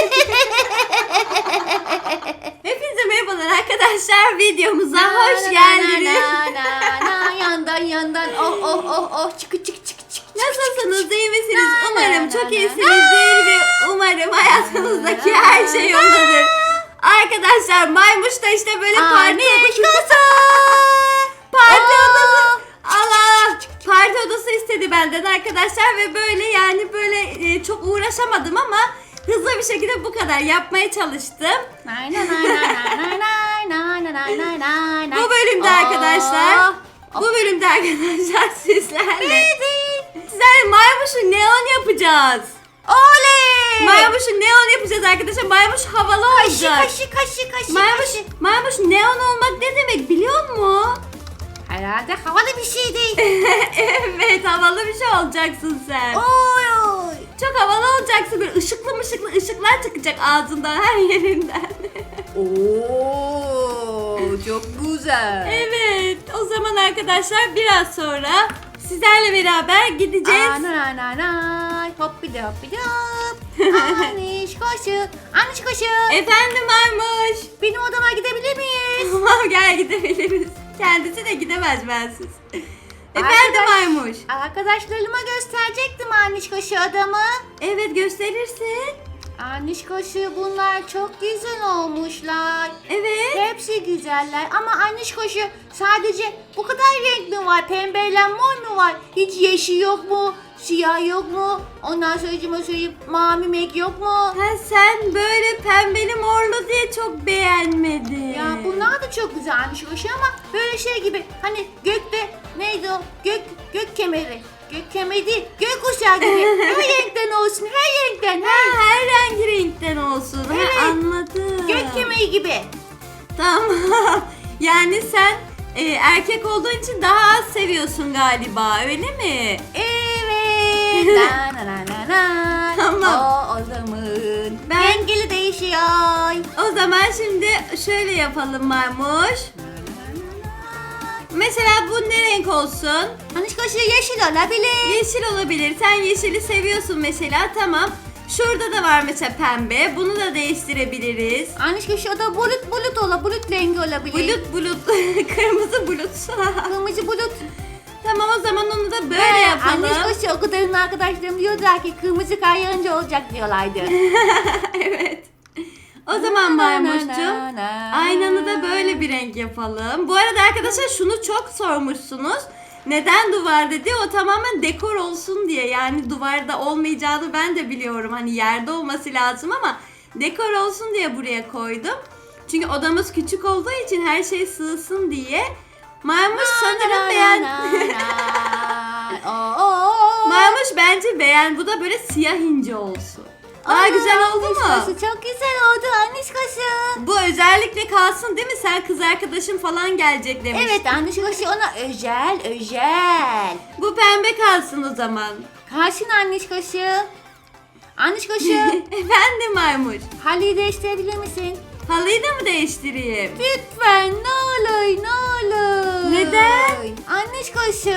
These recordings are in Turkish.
Hepinize merhabalar arkadaşlar. Videomuza hoş geldiniz. Yandan yandan oh oh oh oh çıkı çık çık çık. Nasılsınız? iyi misiniz? Na, na, Umarım na, çok na. iyisinizdir ve umarım hayatınızdaki her şey yolundadır. Arkadaşlar maymuş da işte böyle parti Anişkosu. Parti odası. Allah! Parti odası istedi benden arkadaşlar ve böyle yani böyle e, çok uğraşamadım ama hızlı bir şekilde bu kadar yapmaya çalıştım. Nay, nay, nay, nay, nay, nay, nay, nay, nay, nay, nay, nay. Bu bölümde Oh. arkadaşlar, bu bölümde arkadaşlar sizlerle sizlerle maymuşu neon yapacağız. Oley! Maymuşu neon yapacağız arkadaşlar. Maymuş havalı Kaşı olacak. kaşı kaşı kaşı Maymuş, kaşı. maymuş neon olmak ne demek biliyor musun? Herhalde havalı bir şey değil. evet havalı bir şey olacaksın sen. oy oy. Çok havalı olacaksın böyle ışıklı mışıklı ışıklar çıkacak ağzından her yerinden. Oo, çok güzel. evet o zaman arkadaşlar biraz sonra sizlerle beraber gideceğiz. Ana na na hoppidi hoppidi hop. Aniş koşu. Aniş koşu. Efendim Maymuş. Benim odama gidebilir miyiz? Tamam gel gidebiliriz. Kendisi de gidemez bensiz. Efendim Maymuş. Arkadaşlarıma gösterecektim Aniş koşu adamı. Evet gösterirsin. Aniş koşu bunlar çok güzel olmuşlar. Evet. Hepsi güzeller ama Aniş koşu sadece bu kadar renk mi var? Pembeyle mor mu var? Hiç yeşil yok mu? Siyah yok mu? Ondan sonra söyleyeyim mavi mek yok mu? Ha sen böyle pembeli morlu diye çok beğenmedin. Ya bunlar da çok güzelmiş hoş ama böyle şey gibi hani gökte neydi o gök gök kemeri gök kemeri değil gök kuşağı gibi her renkten olsun her renkten Ha, her her renk renkten olsun. Evet. Ha, anladım. gök kemeri gibi. Tamam. yani sen e, erkek olduğun için daha az seviyorsun galiba öyle mi? Evet. na na na na na. Tamam. O, o zaman Ben- rengili değişiyor. O zaman şimdi şöyle yapalım Maymuş. Mesela bu ne renk olsun? Aniş koşu yeşil olabilir. Yeşil olabilir. Sen yeşili seviyorsun mesela. Tamam. Şurada da var mesela pembe. Bunu da değiştirebiliriz. Aniş koşu o da bulut bulut ola bulut rengi olabilir. Bulut bulut. Kırmızı bulut. Kırmızı bulut. tamam o zaman onu da böyle Ee, yapalım. Aniş koşu o kadarın arkadaşlarım diyorlar ki kırmızı kar yağınca olacak diyorlardı. evet. O zaman Maymuş'cum aynanı da böyle bir renk yapalım. Bu arada arkadaşlar şunu çok sormuşsunuz. Neden duvar dedi? O tamamen dekor olsun diye. Yani duvarda olmayacağını ben de biliyorum. Hani yerde olması lazım ama dekor olsun diye buraya koydum. Çünkü odamız küçük olduğu için her şey sığsın diye. Maymuş sanırım beğen... Maymuş bence beğen. Bu da böyle siyah ince olsun. Daha güzel oldu mu? Çok güzel oldu Anişkosu. Bu özellikle kalsın değil mi? Sen kız arkadaşın falan gelecek demiş. Evet Anişkosu ona özel özel. Bu pembe kalsın o zaman. Kalsın Anişkosu. Anişkosu Efendim Maymuş. halıyı değiştirebilir misin? Halıyı da mı değiştireyim? Lütfen ne olur ne olur. Neden? Anişkosu.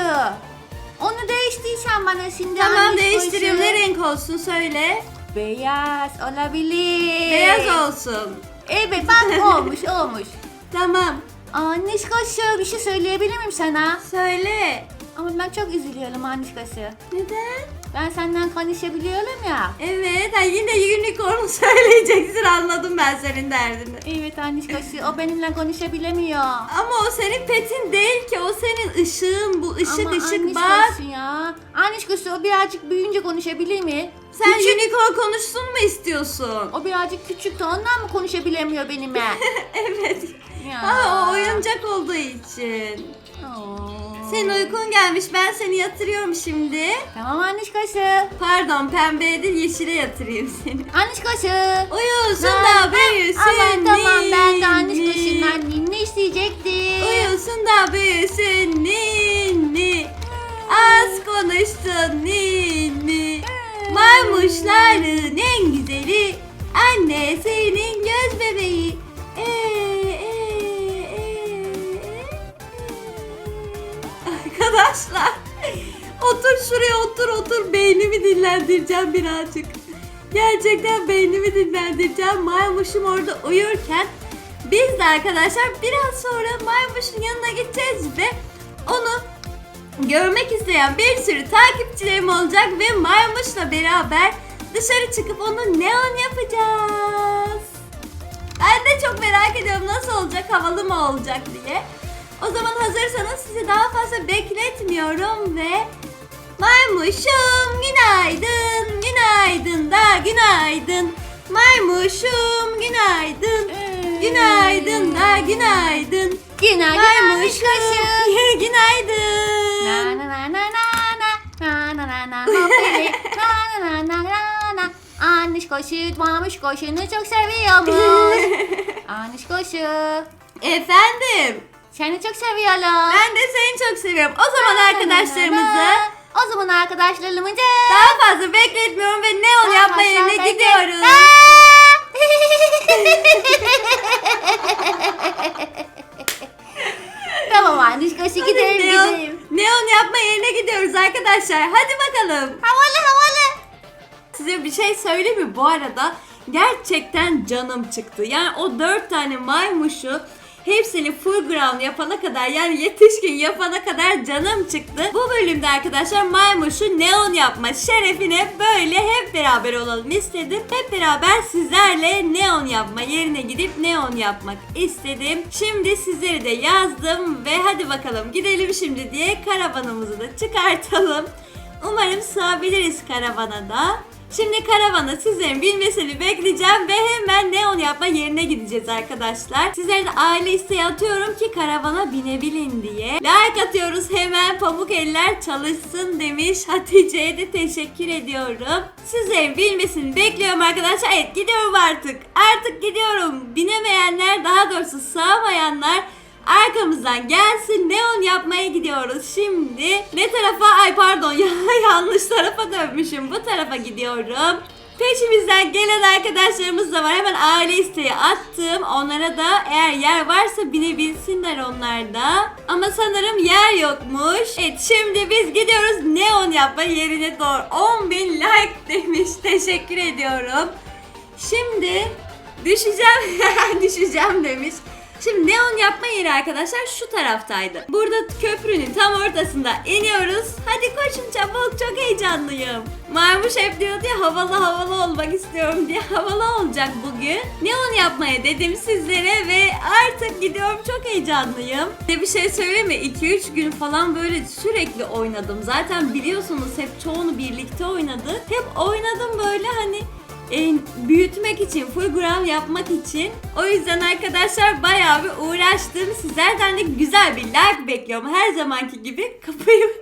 Onu değiştirsen bana şimdi Tamam Anişkosu. değiştiriyorum. Ne renk olsun söyle. Beyaz olabilir. Beyaz olsun. Evet bak olmuş olmuş. Tamam. Anişkosu bir şey söyleyebilir miyim sana? Söyle. Ama ben çok üzülüyorum Anişkosu. Neden? Ben senden konuşabiliyorum ya. Evet ha yine unicorn söyleyeceksin anladım ben senin derdini. Evet Anişkosu o benimle konuşabilemiyor. Ama o senin petin değil ki o senin ışığın bu ışık Ama ışık bak. Anişkosu ya. Anişkosu o birazcık büyüyünce konuşabilir mi? Sen Küçük- unicorn konuşsun mu istiyorsun? O birazcık küçük de ondan mı konuşabilemiyor benimle? evet. ya. Ha, o oyuncak olduğu için. Oo. Senin uykun gelmiş. Ben seni yatırıyorum şimdi. Tamam Anişkosu. Pardon pembeye değil yeşile yatırayım seni. Anişkosu. Uyusun Ha, da büyüsün. Aman tamam ben de ninni. Anişkosu'ndan ninni isteyecektim. Uyusun da büyüsün ninni. Az konuşsun ninni. Maymuşların en güzeli. Annesinin göz bebeği. Ee, ee, ee, ee. Arkadaşlar otur şuraya otur otur beynimi dinlendireceğim birazcık. Gerçekten beynimi dinlendireceğim. Maymuşum orada uyurken biz de arkadaşlar biraz sonra Maymuş'un yanına gideceğiz ve onu görmek isteyen bir sürü takipçilerim olacak ve Maymuş'la beraber dışarı çıkıp onu neon yapacağız. Ben de çok merak ediyorum nasıl olacak, havalı mı olacak diye. O zaman hazırsanız sizi daha fazla bekletmiyorum ve Maymuşum günaydın, günaydın da günaydın. Maymuşum günaydın, günaydın da günaydın. Günaydın koşu. günaydın. Na na na na na na na na na hoppeli. na na na na na na Anneş koşu mamuş koşunu çok seviyormuş. Anneş koşu. Efendim, Seni çok seviyorum. ben de seni çok seviyorum. O zaman arkadaşlarımızı O zaman arkadaşlarımızı daha fazla bekletmiyorum ve neon Daha yapma yerine gidiyoruz. tamam anneş koşu gidelim neon, gidelim. neon yapma yerine gidiyoruz arkadaşlar. Hadi bakalım. Havalı havalı. Size bir şey söyleyeyim mi? Bu arada gerçekten canım çıktı. Yani o dört tane maymuşu hepsini full ground yapana kadar yani yetişkin yapana kadar canım çıktı. Bu bölümde arkadaşlar maymuşu neon yapma şerefine böyle hep beraber olalım istedim. Hep beraber sizlerle neon yapma yerine gidip neon yapmak istedim. Şimdi sizleri de yazdım ve hadi bakalım gidelim şimdi diye karavanımızı da çıkartalım. Umarım sığabiliriz karavana da. Şimdi karavana sizlerin bilmesini bekleyeceğim ve hemen neon yapma yerine gideceğiz arkadaşlar. Sizlere de aile isteği atıyorum ki karavana binebilin diye. Like atıyoruz hemen pamuk eller çalışsın demiş. Hatice'ye de teşekkür ediyorum. Sizlerin bilmesini bekliyorum arkadaşlar. Evet gidiyorum artık. Artık gidiyorum. Binemeyenler daha doğrusu sığamayanlar Arkamızdan gelsin neon yapmaya gidiyoruz şimdi. Ne tarafa? Ay pardon ya yanlış tarafa dönmüşüm. Bu tarafa gidiyorum. Peşimizden gelen arkadaşlarımız da var. Hemen aile isteği attım. Onlara da eğer yer varsa binebilsinler onlar da. Ama sanırım yer yokmuş. Evet şimdi biz gidiyoruz neon yapma yerine doğru. 10.000 like demiş. Teşekkür ediyorum. Şimdi düşeceğim. düşeceğim demiş. Şimdi neon yapma yeri arkadaşlar şu taraftaydı. Burada köprünün tam ortasında iniyoruz. Hadi koşun çabuk çok heyecanlıyım. Marmuş hep diyordu ya havalı havalı olmak istiyorum diye havalı olacak bugün. Neon yapmaya dedim sizlere ve artık gidiyorum çok heyecanlıyım. Ne bir şey söyleyeyim mi? 2-3 gün falan böyle sürekli oynadım. Zaten biliyorsunuz hep çoğunu birlikte oynadık. Hep oynadım böyle hani e, büyütmek için, full yapmak için. O yüzden arkadaşlar bayağı bir uğraştım. Sizlerden de güzel bir like bekliyorum. Her zamanki gibi kapıyı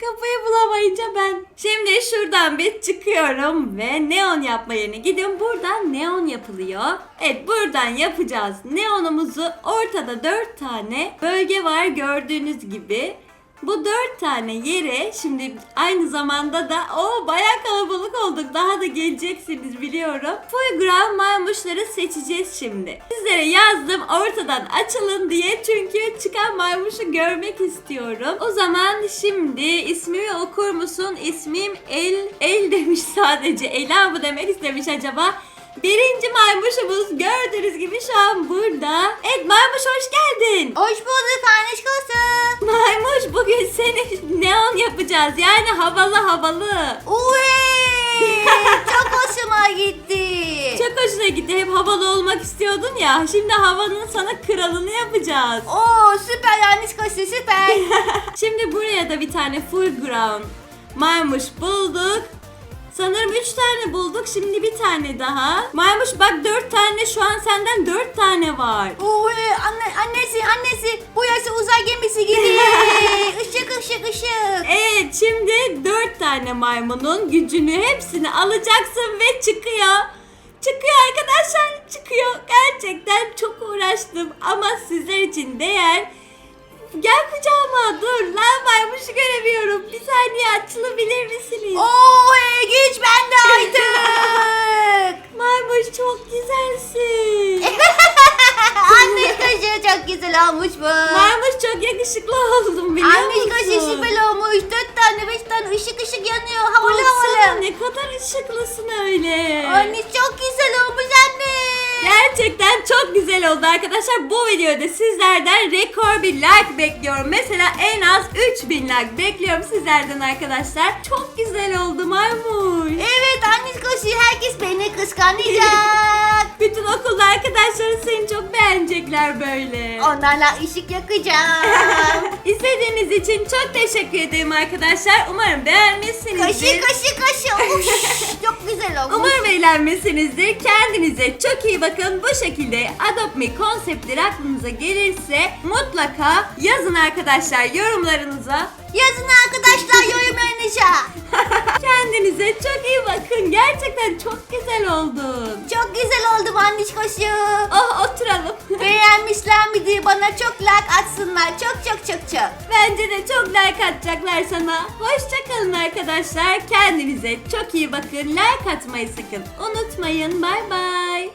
kapıyı bulamayınca ben. Şimdi şuradan bir çıkıyorum ve neon yapma yerine gidiyorum. Buradan neon yapılıyor. Evet buradan yapacağız. Neonumuzu ortada 4 tane bölge var gördüğünüz gibi. Bu dört tane yere şimdi aynı zamanda da o bayağı kalabalık olduk. Daha da geleceksiniz biliyorum. Full maymuşları seçeceğiz şimdi. Sizlere yazdım ortadan açılın diye çünkü çıkan maymuşu görmek istiyorum. O zaman şimdi ismimi okur musun? İsmim El El demiş sadece. Ela mı demek istemiş acaba? Birinci maymuşumuz gördüğünüz gibi şu an burada. Evet maymuş hoş geldin. Hoş bulduk anneş koşu. Maymuş bugün seni neon yapacağız. Yani havalı havalı. Uy, çok hoşuma gitti. Çok hoşuna gitti. Hep havalı olmak istiyordun ya. Şimdi havanın sana kralını yapacağız. Oo süper anneş koşu süper. Şimdi buraya da bir tane full ground maymuş bulduk. Sanırım 3 tane bulduk. Şimdi bir tane daha. Maymuş bak 4 tane şu an senden 4 tane var. Uy, anne, annesi annesi bu yası uzay gemisi gibi. Işık ışık ışık. Evet şimdi 4 tane maymunun gücünü hepsini alacaksın ve çıkıyor. Çıkıyor arkadaşlar çıkıyor. Gerçekten çok uğraştım ama sizler için değer. Gel kucağıma dur lan maymuşu göremiyorum. Bir saniye açılabilir misiniz? Gerçekten çok güzel oldu arkadaşlar. Bu videoda sizlerden rekor bir like bekliyorum. Mesela en az 3000 like bekliyorum sizlerden arkadaşlar. Çok güzel oldu Maymuş. Evet anne kaşı herkes beni kıskanacak. Bütün okulda arkadaşların seni çok beğenecekler böyle. Onlarla ışık yakacağım. İzlediğiniz için çok teşekkür ederim arkadaşlar. Umarım beğenmişsinizdir. kaşı kaşı kaşı. Uş, çok güzel olmuş. Umarım eğlenmişsinizdir. Kendinize çok iyi bakın. Bu şekilde Adopt Me konseptleri aklınıza gelirse mutlaka yazın arkadaşlar yorumlarınıza. Yazın arkadaşlar yorumlarınıza. Kendinize çok iyi bakın. Gerçekten çok güzel oldun. Çok güzel oldu anne kaşı. Oh oturalım. Beğenmişler mi diye bana çok like atsınlar. Çok çok çok çok. Bence de çok like atacaklar sana. Hoşçakalın arkadaşlar. Kendinize çok iyi bakın. Like atmayı sakın unutmayın. Bay bay.